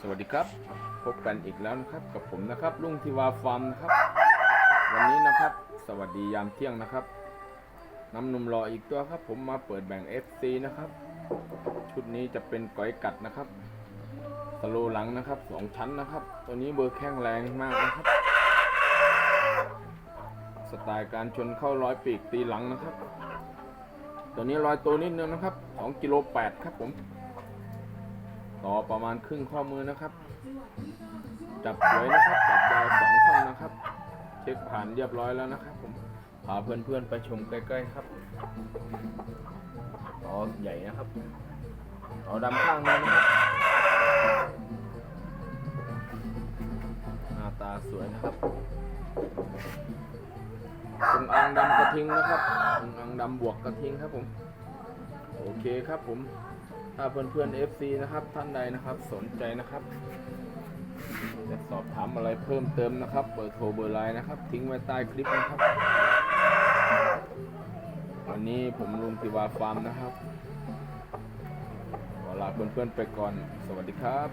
สวัสดีครับ พบกันอีกแล้วนะครับกับผมนะครับลุงทิวาฟาร์มนะครับ วันนี้นะครับ สวัสดียามเที่ยงนะครับน้ำนมรออีกตัวครับ ผมมาเปิดแบ่ง FC นะครับ ชุดนี้จะเป็นก้อยกัดนะครับสโลหลังนะครับสองชั้นนะครับ ตัวนี้เบอร์แข้งแรงมากนะครับ สไตล์การชนเข้าร้อยปีกตีหลังนะครับ ตัวนี้ลอยตัวนิดนึงนะครับ2กิโล8ครับผม ต่อประมาณครึ่งข้อมือนะครับ จับสวยนะครับจับยาวสองท่อนนะครับ เช็คผ่านเรียบร้อยแล้วนะครับ ผมพาเพื่อนๆไปชมใกล้ๆครับต่อใหญ่นะครับต่อดำข้างนี้นะครับหน้าตาสวยนะครับตรงอ่างดำกระทิงนะครับตรงอ่างดำบวกกระทิงครับผม โอเคครับผม ถ้าเพื่อนๆ FC นะครับ ท่านใดนะครับสนใจนะครับจะสอบถามอะไรเพิ่มเติมนะครับ เบอร์โทรเบอร์ไลน์นะครับ ทิ้งไว้ใต้คลิปนะครับ วันนี้ผมลุงติวาฟาร์มนะครับขอลาเพื่อนๆไปก่อน สวัสดีครับ